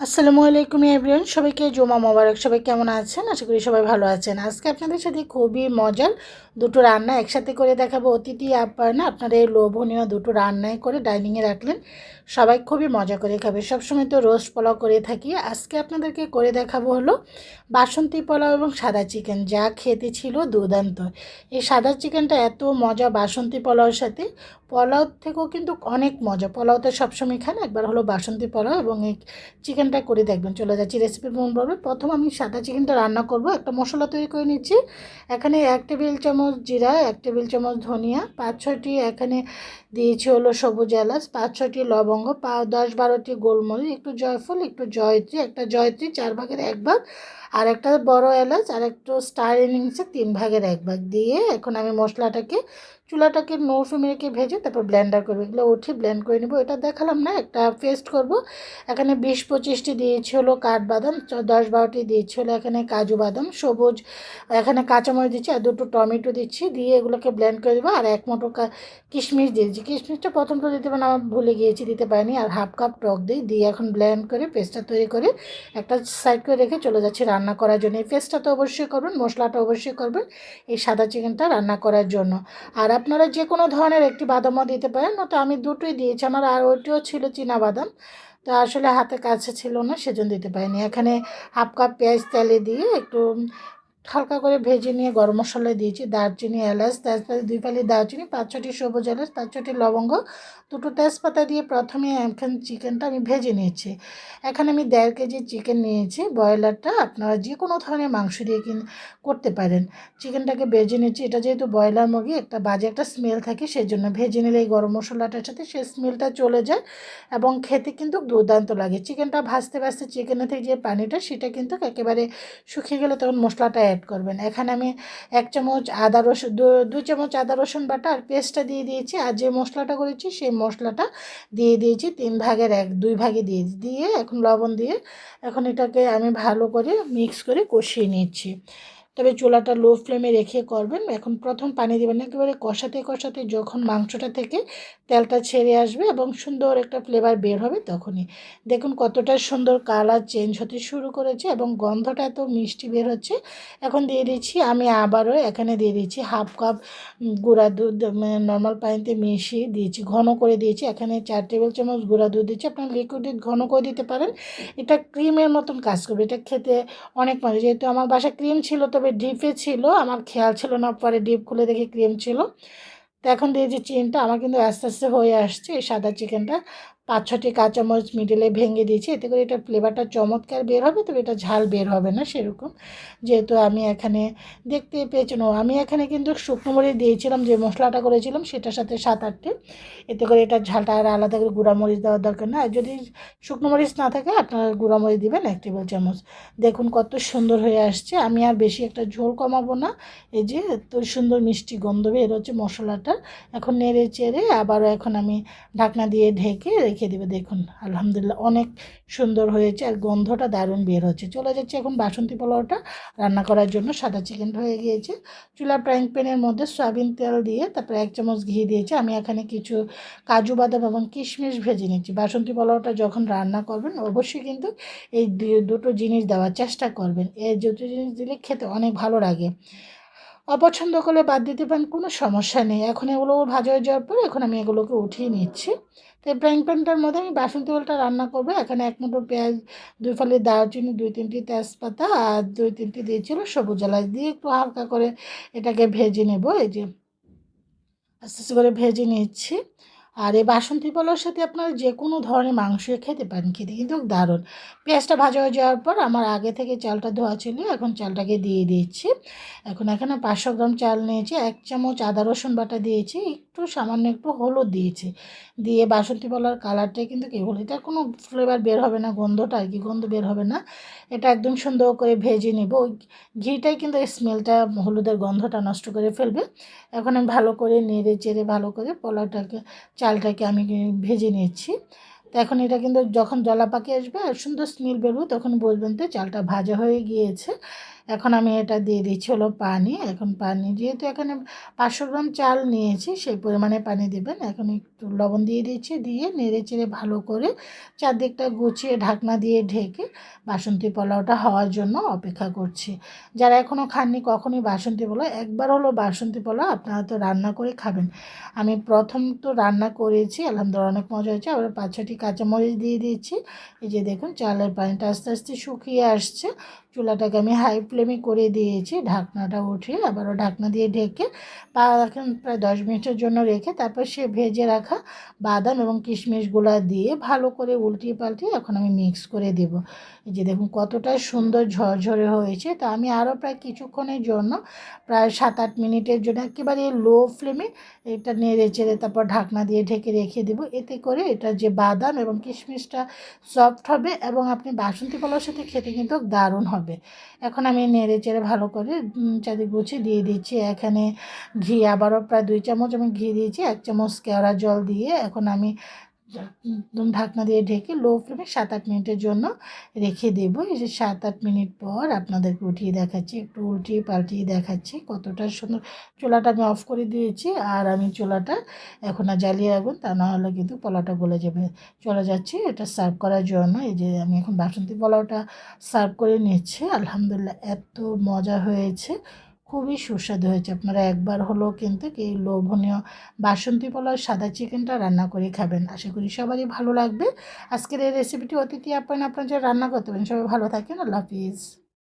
আসসালামু আলাইকুম এভরিওয়ান, সবাইকে জুমা মোবারক, সবাই কেমন আছেন? আশা করি সবাই ভালো আছেন। আজকে আপনাদের সাথে খুবই মজার দুটো রান্না একসাথে করে দেখাবো। অতিথি আপ্যায়নে আপনারা এই লোভনীয় দুটো রান্নাই করে ডাইনিংয়ে রাখলেন। সবাই খুবই মজা করে খাবে। সবসময় তো রোস্ট পোলাও করে থাকি। আজকে আপনাদেরকে করে দেখাবো হলো বাসন্তী পোলাও এবং সাদা চিকেন। যা খেতে ছিল দুর্দান্ত। এই সাদা চিকেনটা এত মজা বাসন্তী পোলাওর সাথে। পোলাও থেকেও কিন্তু অনেক মজা। পোলাও তো সবসময় খান। একবার হলো বাসন্তী পোলাও এবং এই চিকেনটা করে দেখবেন, চলে যাচ্ছি রেসিপির মন পড়বে প্রথম আমি সাদা চিকেনটা রান্না করব। একটা মশলা তৈরি করে নিচ্ছি। এখানে এক টেবিল চামচ জিরা, এক টেবিল চামচ ধনিয়া, পাঁচ ছয়টি এখানে দিয়েছি হলো সবুজ এলাচ, পাঁচ ছয়টি লবঙ্গ, পা, দশ বারোটি গোলমরিচ, একটু জয়ফল, একটু জয়ত্রী, একটা জয়ত্রী, চার ভাগের এক ভাগ, আর একটা বড় এলাচ, আর একটু স্টার ইনিংসে তিন ভাগের এক ভাগ। দিয়ে এখন আমি মশলাটাকে চুলাটাকে নো ফ্লেমে রেখে ভেজে তারপর ব্লেন্ডার করব। এগুলো উঠে ব্লেন্ড করে নেব। এটা দেখালাম না, একটা পেস্ট করব। এখানে বিশ পঁচিশটি দিয়েছি হলো কাঠবাদাম দশ বারোটি দিয়েছি হলো এখানে কাজু বাদাম, সবুজ, এখানে কাঁচামরিচ দিচ্ছি আর দুটো টমেটো দিচ্ছি। দিয়ে এগুলোকে ব্লেন্ড করে দেবো আর এক কা- কিশমিশ দিয়েছি কিশমিশটা প্রথম তো দিতে পারেন আমার ভুলে গিয়েছি, দিতে পারিনি। আর হাফ কাপ টক দিই দিয়ে এখন ব্লেন্ড করে পেস্টটা তৈরি করে একটা সাইড করে রেখে চলে যাচ্ছি রান্না করার জন্য। এই পেস্টটা তো অবশ্যই করবেন, মশলাটা অবশ্যই করবেন এই সাদা চিকেনটা রান্না করার জন্য। আর আপনারা যে কোনো ধরনের একটি বাদামও দিতে পারেন তো আমি দুটোই দিয়েছি। আমার আর ওইটিও ছিল চীনা বাদাম। তো আসলে হাতে কাছে ছিল না, সেজন্য দিতে পারিনি। এখানে হাফ কাপ পেঁয়াজ তেলে দিয়ে একটু হালকা করে ভেজে নিয়ে গরম মশলা দিয়েছি। দারচিনি, এলাচ, তেজপাতা, দুই ফালি দারচিনি, পাঁচ ছটি সবুজ এলাচ, পাঁচ ছটি লবঙ্গ, দুটো তেজপাতা দিয়ে প্রথমে এখানে চিকেনটা আমি ভেজে নিয়েছি। এখানে আমি দেড় কেজি চিকেন নিয়েছি। ব্রয়লারটা আপনারা যে কোনো ধরনের মাংস দিয়ে কিন, করতে পারেন। চিকেনটাকে ভেজে নিয়েছি। এটা যেহেতু ব্রয়লার মুরগি, একটা বাজে একটা স্মেল থাকে সেই জন্য ভেজে নিলে এই গরম মশলাটার সাথে সেই স্মেলটা চলে যায় এবং খেতে কিন্তু দুর্দান্ত লাগে। চিকেনটা ভাজতে ভাজতে চিকেনের থেকে যে পানিটা, সেটা কিন্তু একেবারে শুকিয়ে গেলে তখন মশলাটা অ্যাড করবেন। এখানে আমি এক চামচ আদা রসুন, দু- চামচ আদা রসুন বাটা আর পেস্টটা দিয়ে দিয়েছি। আর যে মশলাটা করেছি সেই মশলাটা দিয়ে দিয়েছি তিন ভাগের এক, দুই ভাগে দিয়ে দিয়ে এখন লবণ দিয়ে এখন এটাকে আমি ভালো করে মিক্স করে কষিয়ে নিচ্ছি। তবে চুলাটা লো ফ্লেমে রেখে করবেন। এখন প্রথম পানি দেবেন, একেবারে কষাতে কষাতে যখন মাংসটা থেকে তেলটা ছেড়ে আসবে এবং সুন্দর একটা ফ্লেভার বের হবে তখনই। দেখুন কতটা সুন্দর কালার চেঞ্জ হতে শুরু করেছে এবং গন্ধটা এত মিষ্টি বের হচ্ছে। এখন দিয়ে দিচ্ছি, আমি আবারও এখানে দিয়ে দিচ্ছি হাফ কাপ গুঁড়া দুধ নর্মাল পানিতে মিশিয়ে দিয়েছি, ঘন করে দিয়েছি। এখানে চার টেবিল চামচ গুঁড়া দুধ দিচ্ছি। আপনার লিকুইড ঘন করে দিতে পারেন। এটা ক্রিমের মতন কাজ করবে। এটা খেতে অনেক মজা। যেহেতু আমার বাসায় ক্রিম ছিল, তবে ডিপে ছিল, আমার খেয়াল ছিল না, পরে ডিপ খুলে দেখি ক্রিম ছিল। তো এখন দিয়ে যে চেনটা আমার কিন্তু আস্তে আস্তে হয়ে আসছে, এই সাদা চিকেনটা। পাঁচ ছটি কাঁচামরিচ মিডিলে ভেঙে দিয়েছি। এতে করে এটা ফ্লেভারটা চমৎকার বের হবে, তবে এটা ঝাল বের হবে না সেরকম। যেহেতু আমি এখানে দেখতে পেয়েছেন আমি এখানে কিন্তু শুকনো মরিচ দিয়েছিলাম, যে মশলাটা করেছিলাম সেটার সাথে সাত আটটি এতে করে এটা ঝালটা আর আলাদা করে গুঁড়া মরিচ দেওয়ার দরকার না আর যদি শুকনো মরিচ না থাকে, আপনারা গুঁড়া মরিচ দিবেন এক টেবিল চামচ। দেখুন কত সুন্দর হয়ে আসছে। আমি আর বেশি একটা ঝোল কমাবো না। এই যে এত সুন্দর মিষ্টি গন্ধ বের হচ্ছে মশলাটা। এখন নেড়ে চেড়ে আবারও এখন আমি ঢাকনা দিয়ে ঢেকে রেখে দেবে, দেখুন, আলহামদুলিল্লাহ অনেক সুন্দর হয়েছে আর গন্ধটা দারুণ বের হচ্ছে। চলে যাচ্ছে এখন বাসন্তী পোলাওটা রান্না করার জন্য, সাদা চিকেন হয়ে গিয়েছে। চুলা ফ্রাইং প্যানের মধ্যে সয়াবিন তেল দিয়ে তারপরে এক চামচ ঘি দিয়েছি। আমি এখানে কিছু কাজু বাদাম এবং কিশমিশ ভেজে নিচ্ছি। বাসন্তী পোলাওটা যখন রান্না করবেন, অবশ্যই কিন্তু এই দুটো জিনিস দেওয়ার চেষ্টা করবেন। এই দুটো জিনিস দিলে খেতে অনেক ভালো লাগে। অপছন্দ করলে বাদ দিতে পারেন, কোনো সমস্যা নেই। এখন এগুলো ভাজা হয়ে যাওয়ার পর এখন আমি এগুলোকে উঠিয়ে নিচ্ছি। তো এই ফ্রাইং প্যানটার মধ্যে আমি বাসন্তী তেলটা রান্না করব। এখানে এক মুঠো পেঁয়াজ, দুই ফালি দারচিনি, দুই তিনটি তেজপাতা আর দুই তিনটি দিয়েছিল সবুজ এলাচ দিয়ে একটু হালকা করে এটাকে ভেজে নেব। এই যে আস্তে আস্তে করে ভেজে নিচ্ছি। আর এই বাসন্তী পোলাওর সাথে আপনারা যে কোনো ধরনের মাংস খেতে পারেন, খেতে কিন্তু দারুণ। পেঁয়াজটা ভাজা হয়ে যাওয়ার পর আমার আগে থেকে চালটা ধোয়া ছিল, এখন চালটাকে দিয়ে দিচ্ছি। এখন এখানে পাঁচশো গ্রাম চাল নিয়েছি, এক চামচ আদা রসুন বাটা দিয়েছি, একটু সামান্য একটু হলুদ দিয়েছি। দিয়ে বাসন্তী পোলার কালারটাই কিন্তু কি হলো এটা কোনো ফ্লেভার বের হবে না, গন্ধটা আর কি, গন্ধ বের হবে না। এটা একদম সুন্দর করে ভেজে নেব, ওই ঘিটাই কিন্তু এই স্মেলটা হলুদের গন্ধটা নষ্ট করে ফেলবে। এখন আমি ভালো করে নেড়ে চেড়ে ভালো করে পোলাওটাকে চালটাকে আমি ভেজে নিচ্ছি। তো এখন এটা কিন্তু যখন জলা পাকে আসবে আর সুন্দর স্মেল বেরোবে, তখন বলবেন তো চালটা ভাজা হয়ে গিয়েছে। এখন আমি এটা দিয়ে দিচ্ছি হলো পানি। এখন পানি যেহেতু এখানে পাঁচশো গ্রাম চাল নিয়েছি, সেই পরিমাণে পানি দেবেন। এখন একটু লবণ দিয়ে দিচ্ছি, দিয়ে নেড়ে চেড়ে ভালো করে চারদিকটা গুছিয়ে ঢাকনা দিয়ে ঢেকে বাসন্তী পোলাওটা হওয়ার জন্য অপেক্ষা করছি। যারা এখনও খাননি কখনই বাসন্তী পোলাও, একবার হলো বাসন্তী পোলাও আপনারা তো রান্না করে খাবেন। আমি প্রথম তো রান্না করেছি, আলহামদুলিল্লাহ অনেক মজা হয়েছে। আবার পাঁচ ছটি কাঁচামরিচ দিয়ে দিচ্ছি। এই যে দেখুন, চালের পানিটা আস্তে আস্তে শুকিয়ে আসছে। চুলাটাকে আমি হাই ফ্লেমে করে দিয়েছি, ঢাকনাটা উঠিয়ে আবারও ঢাকনা দিয়ে ঢেকে এখন প্রায় দশ মিনিটের জন্য রেখে তারপর সে ভেজে রাখা বাদাম এবং কিশমিশগুলো দিয়ে ভালো করে উল্টিয়ে পাল্টিয়ে এখন আমি মিক্স করে দেব। এই যে দেখুন কতটা সুন্দর ঝরঝরে হয়েছে, তো আমি আরও প্রায় কিছুক্ষণের জন্য প্রায় সাত আট মিনিটের জন্য একেবারে লো ফ্লেমে এটা নেড়ে চেড়ে তারপর ঢাকনা দিয়ে ঢেকে রেখে দেবো। এতে করে এটা যে বাদাম এবং কিশমিশটা সফট হবে এবং আপনি বাসন্তী পোলাওর সাথে খেতে কিন্তু দারুণ হবে। এখন আমি নেড়ে চেড়ে ভালো করে চারিদিক গুছিয়ে দিয়ে দিচ্ছি। এখানে ঘি আবারও প্রায় দুই চামচ আমি ঘি দিয়েছি, এক চামচ কেওড়া জল দিয়ে। এখন আমি একদম ঢাকনা দিয়ে ঢেকে লো ফ্লেমে সাত আট মিনিটের জন্য রেখে দেবো। এই যে সাত আট মিনিট পর আপনাদেরকে উঠিয়ে দেখাচ্ছি, একটু উল্টিয়ে পাল্টিয়ে দেখাচ্ছি কতটা সুন্দর। চোলাটা আমি অফ করে দিয়েছি আর আমি চোলাটা এখন আর জ্বালিয়ে রাখবেন তা না হলে কিন্তু পোলাওটা গলে যাবে। চলে যাচ্ছে এটা সার্ভ করার জন্য। এই যে আমি এখন বাসন্তী পোলাওটা সার্ভ করে নিচ্ছি। আলহামদুলিল্লাহ, এত মজা হয়েছে। খুবই সুস্বাদু হয়েছে। আপনারা একবার হলেও কিন্তু এই লোভনীয় বাসন্তী পোলাও সাদা চিকেনটা রান্না করে খাবেন। আশা করি সবারই ভালো লাগবে। আজকের এই রেসিপিটি অতিথি আপনার আপনার যে রান্না করতে পারেন। সবাই ভালো থাকেন। আল্লাহ হাফিজ।